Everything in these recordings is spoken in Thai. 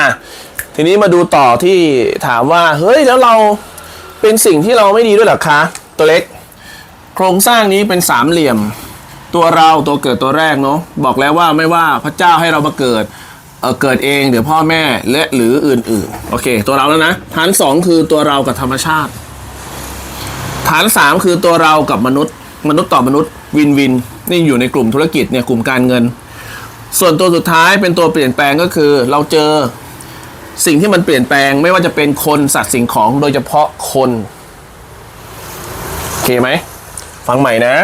อะทีนี้มาดูต่อที่ถามว่า เฮ้ยแล้วเราเป็นสิ่งที่เราไม่ดีด้วยหรอคะตัวเล็ก โครงสร้างนี้เป็นสามเหลี่ยม ตัวเราตัวเกิดตัวแรกเนาะบอกแล้วว่าไม่ว่าพระเจ้าให้เรามาเกิดเเกิดเองเดี๋ยวพ่อแม่และหรืออื่นๆโอเค ตัวเราแล้วนะฐานสองคือตัวเรากับธรรมชาติ ฐานสามคือตัวเรากับมนุษย์ มนุษย์ต่อมนุษย์วินวินนี่อยู่ในกลุ่มธุรกิจเนี่ยกลุ่มการเงิน ส่วนตัวสุดท้ายเป็นตัวเปลี่ยนแปลงก็คือเราเจอ สิ่งที่มันเปลี่ยนแปลงไม่ว่าจะเป็นคนสัตว์สิ่งของโดยเฉพาะคนโอเคไหมฟังใหม่นะ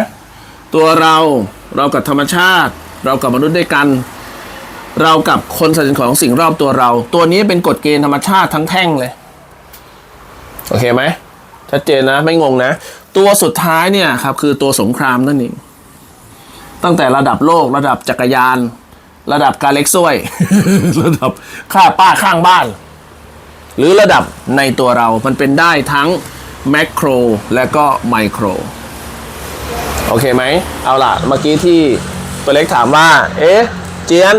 ตัวเราเรากับธรรมชาติ เรากับมนุษย์ด้วยกัน เรากับคนสัตว์สิ่งของสิ่งรอบตัวเรา ตัวนี้เป็นกฎเกณฑ์ธรรมชาติทั้งแท่งเลยโอเคไหมชัดเจนนะไม่งงนะ ตัวสุดท้ายเนี่ยครับคือตัวสงครามนั่นเองตั้งแต่ระดับโลกระดับจักรยาน ระดับการเล็กซวย ระดับข้าป้าข้างบ้าน หรือระดับในตัวเรา มันเป็นได้ทั้งแมกโครและก็ไมโคร โอเคไหม เอาล่ะ เมื่อกี้ที่ตัวเล็กถามว่า เอ๊ะ เจียน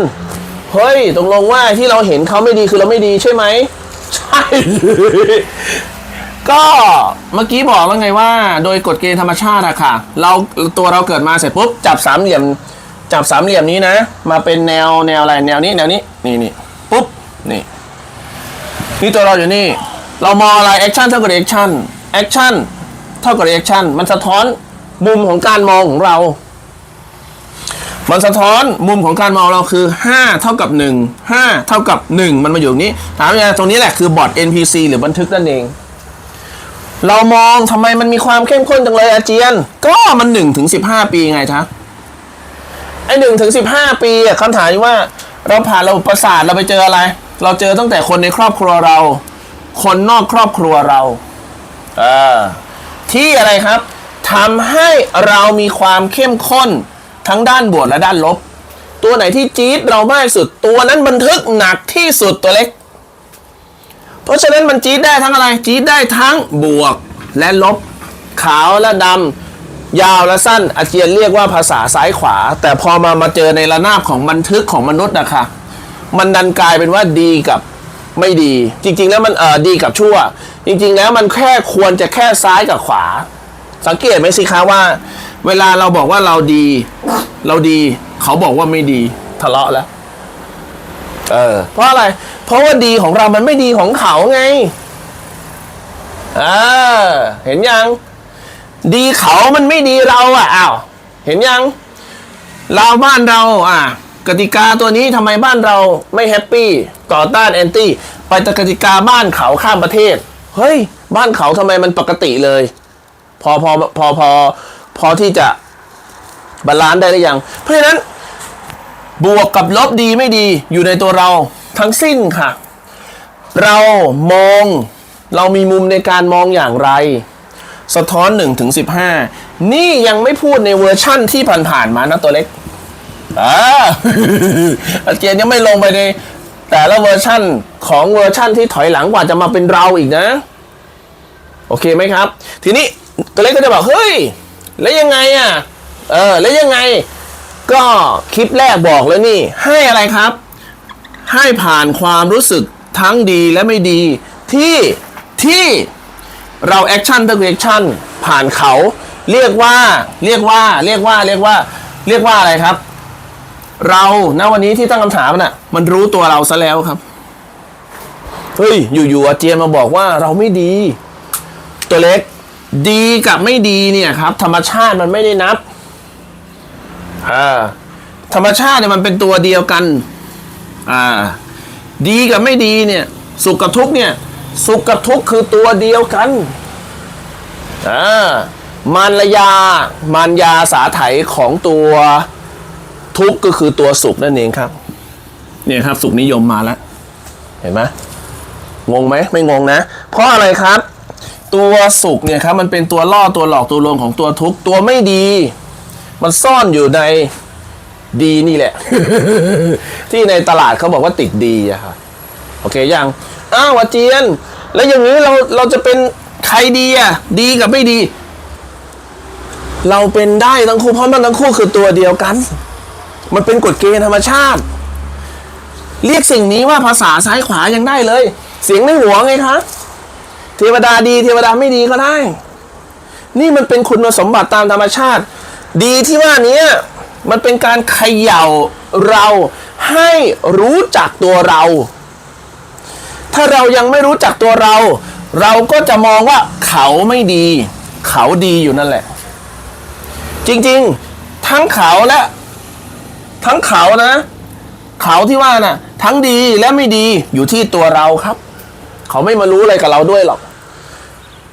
เฮ้ยตรงลงว่าที่เราเห็นเขาไม่ดีคือเราไม่ดีใช่ไหม ใช่ ก็เมื่อกี้บอกแล้วไงว่า โดยกฎเกณฑ์ธรรมชาติอะค่ะ เราตัวเราเกิดมาเสร็จปุ๊บจับสามเหลี่ยม จับสามเหลี่ยมนี้นะ มาเป็นแนวแนวอะไรแนวนี้แนวนี้นี่นี่ปุ๊บนี่นี่ตัวเราอยู่นี่ เรามองอะไรแอคชั่นเท่ากับแอคชั่นแอคชั่นเท่ากับแอคชั่นมันสะท้อนมุมของการมองของเรา มันสะท้อนมุมของการมองเราคือ 5 เท่ากับ 1 5 เท่ากับ 1 มันมาอยู่ตรงนี้ ถามยังไงตรงนี้แหละคือบอร์ด NPC หรือบันทึกนั่นเอง เรามองทำไมมันมีความเข้มข้นจังเลยอาเจียน ก็มัน1ถึง15 ปีไงทั ไอหนึ่งถึงสิบห้าปีอะคำถามที่ว่าเราผ่านระบบประสาทเราไปเจออะไร เราเจอตั้งแต่คนในครอบครัวเรา คนนอกครอบครัวเราเออที่อะไรครับทำให้เรามีความเข้มข้นทั้งด้านบวกและด้านลบ ตัวไหนที่จี๊ดเรามากสุด ตัวนั้นบันทึกหนักที่สุดตัวเล็ก เพราะฉะนั้นมันจี๊ดได้ทั้งอะไรจี๊ดได้ทั้งบวกและลบ ขาวและดำ ยาวและสั้นอาเจียนเรียกว่าภาษาซ้ายขวา แต่พอมามาเจอในระนาบของบันทึกของมนุษย์นะคะมันดันกลายเป็นว่าดีกับไม่ดี จริง ๆ แล้วมันเออดีกับชั่ว จริง ๆ แล้วมันแค่ควรจะแค่ซ้ายกับขวา สังเกตไหมสิคะว่า เวลาเราบอกว่าเราดี เราดี เขาบอกว่าไม่ดีทะเลาะแล้วเออเพราะอะไร เพราะว่าดีของเรามันไม่ดีของเขาไงอ่าเห็นยัง ดีเขามันไม่ดีเราอะอ้าวเห็นยัง เราบ้านเราอะกติกาตัวนี้ทำไมบ้านเราไม่แฮปปี้ต่อต้านแอนตี้ไปแต่กติกาบ้านเขาข้ามประเทศ เฮ้ย บ้านเขาทำไมมันปกติเลย พอพอพอพอพอที่จะบาลานซ์ได้หรือยัง เพราะฉะนั้น บวกกับลบดีไม่ดีอยู่ในตัวเราทั้งสิ้นค่ะ เรามองเรามีมุมในการมองอย่างไร สะท้อน1ถึง15 นี่ยังไม่พูดในเวอร์ชั่นที่ผ่านๆมานะตัวเล็กอ่าอาเจนยังไม่ลงไปในแต่ละเวอร์ชั่นของเวอร์ชั่นที่ถอยหลังกว่าจะมาเป็นเราอีกนะ โอเคไหมครับ ทีนี้ตัวเล็กก็จะบอกเฮ้ย แล้วยังไงอะ เออ แล้วยังไง ก็คลิปแรกบอกแล้วนี่ ให้อะไรครับ ให้ผ่านความรู้สึกทั้งดีและไม่ดีที่ที่ เราแอคชั่นตั้งแอคชั่นผ่านเขา เรียกว่าเรียกว่าเรียกว่าเรียกว่าเรียกว่าอะไรครับ เราณวันนี้ที่ตั้งคำถามน่ะ มันรู้ตัวเราซะแล้วครับเฮ้ยอยู่ๆอาเจียนมาบอกว่าเราไม่ดี ตัวเล็กดีกับไม่ดีเนี่ยครับ ธรรมชาติมันไม่ได้นับอ่าธรรมชาติเนี่ยมันเป็นตัวเดียวกัน อ่า ดีกับไม่ดีเนี่ย สุขกับทุกข์เนี่ย สุขกับทุกข์คือตัวเดียวกันอ่ามารยามารยาสาไถของตัวทุกข์ก็คือตัวสุขนั่นเองครับ เนี่ยครับ สุขนิยมมาแล้ว เห็นไหมงงไหมไม่งงนะ เพราะอะไรครับ ตัวสุขเนี่ยครับ มันเป็นตัวล่อตัวหลอกตัวลวงของตัวทุกข์ตัวไม่ดี มันซ่อนอยู่ในดีนี่แหละ ที่ในตลาดเขาบอกว่าติดดีอะครับโอเคยัง อ้าวอาเจียน แล้วอย่างนี้เราเราจะเป็นใครดีอะ ดีกับไม่ดี เราเป็นได้ทั้งคู่เพราะมันทั้งคู่คือตัวเดียวกัน มันเป็นกฎเกณฑ์ธรรมชาติ เรียกสิ่งนี้ว่าภาษาซ้ายขวายังได้เลย เสียงในหัวไงคะเทวดาดีเทวดาไม่ดีก็ได้ นี่มันเป็นคุณสมบัติตามธรรมชาติ ดีที่ว่านี้มันเป็นการเขย่าเราให้รู้จักตัวเรา ถ้าเรายังไม่รู้จักตัวเรา เราก็จะมองว่าเขาไม่ดี เขาดีอยู่นั่นแหละ จริงๆ ทั้งเขาและ ทั้งเขานะ เขาที่ว่าน่ะ ทั้งดีและไม่ดีอยู่ที่ตัวเราครับ เขาไม่มารู้อะไรกับเราด้วยหรอก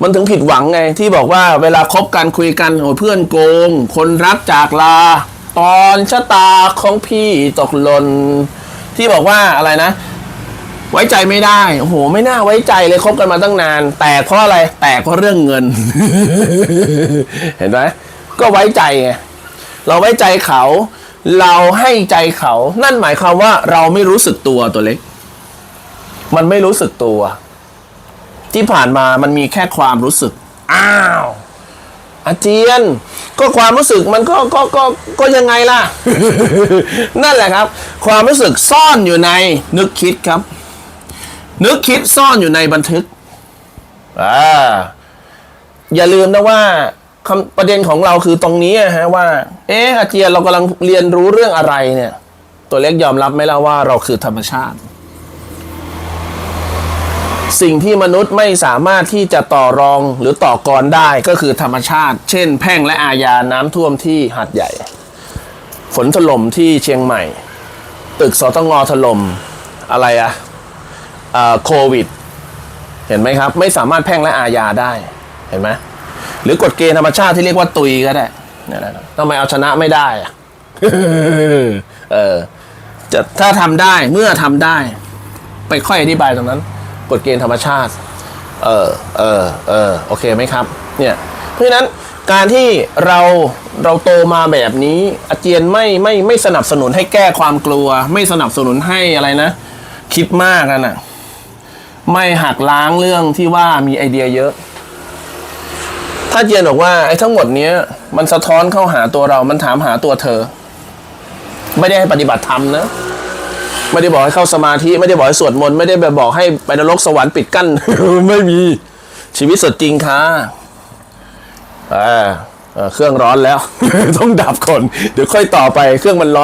มันถึงผิดหวังไง ที่บอกว่าเวลาคบกันคุยกันโอ้เพื่อนโกง คนรักจากลา ตอนชะตาของพี่ตกหล่นที่บอกว่าอะไรนะ ไว้ใจไม่ได้โอ้โหไม่น่าไว้ใจเลยคบกันมาตั้งนาน แตกเพราะอะไรแตกเพราะเรื่องเงิน เห็นไหมก็ไว้ใจไงเราไว้ใจเขา เราให้ใจเขา นั่นหมายความว่าเราไม่รู้สึกตัวตัวเล็ก มันไม่รู้สึกตัว ที่ผ่านมามันมีแค่ความรู้สึก อ้าวอาเจียน ก็ความรู้สึกมันก็ก็ก็ก็ยังไงล่ะ นั่นแหละครับ ความรู้สึกซ่อนอยู่ในนึกคิดครับ นึกคิดซ่อนอยู่ในบันทึกอ่าอย่าลืมนะว่าคำประเด็นของเราคือตรงนี้อะฮะว่า เอ๊ะอาเจียนเรากำลังเรียนรู้เรื่องอะไรเนี่ย ตัวเล็กยอมรับไหมล่ะว่าเราคือธรรมชาติ สิ่งที่มนุษย์ไม่สามารถที่จะต่อรองหรือต่อกรได้ก็คือธรรมชาติ เช่น แพ่งและอาญาน้ำท่วมที่หาดใหญ่ ฝนถล่มที่เชียงใหม่ ตึกสตงถล่มอะไรอะอ่า โควิด เห็นไหมครับ ไม่สามารถแพ่งและอาญาได้เห็นไหมหรือกฎเกณฑ์ธรรมชาติที่เรียกว่าตุยก็ได้เนี่ยนะทำไมเอาชนะไม่ได้อะเออจะถ้าทำได้เมื่อทำได้ ไปค่อยอธิบายตรงนั้น กฎเกณฑ์ธรรมชาติ เออเออเออโอเคไหมครับ เนี่ยเพราะฉะนั้นการที่เราเราโตมาแบบนี้ อาเจียนไม่ไม่ไม่สนับสนุนให้แก้ความกลัว ไม่สนับสนุนให้อะไรนะ คิดมากกันน่ะ ไม่หักล้างเรื่องที่ว่ามีไอเดียเยอะ ถ้าเจียนบอกว่าไอ้ทั้งหมดเนี้ย มันสะท้อนเข้าหาตัวเรา มันถามหาตัวเธอ ไม่ได้ให้ปฏิบัติธรรมนะ ไม่ได้บอกให้เข้าสมาธิ ไม่ได้บอกให้สวดมนต์ ไม่ได้ไปบบอกให้ไปนรกสวรรค์ปิดกั้น ไม่มี ชีวิตสดจริงค่ะอ่าเครื่องร้อนแล้ว ต้องดับก่อน เดี๋ยวค่อยต่อไป เครื่องมันร้อน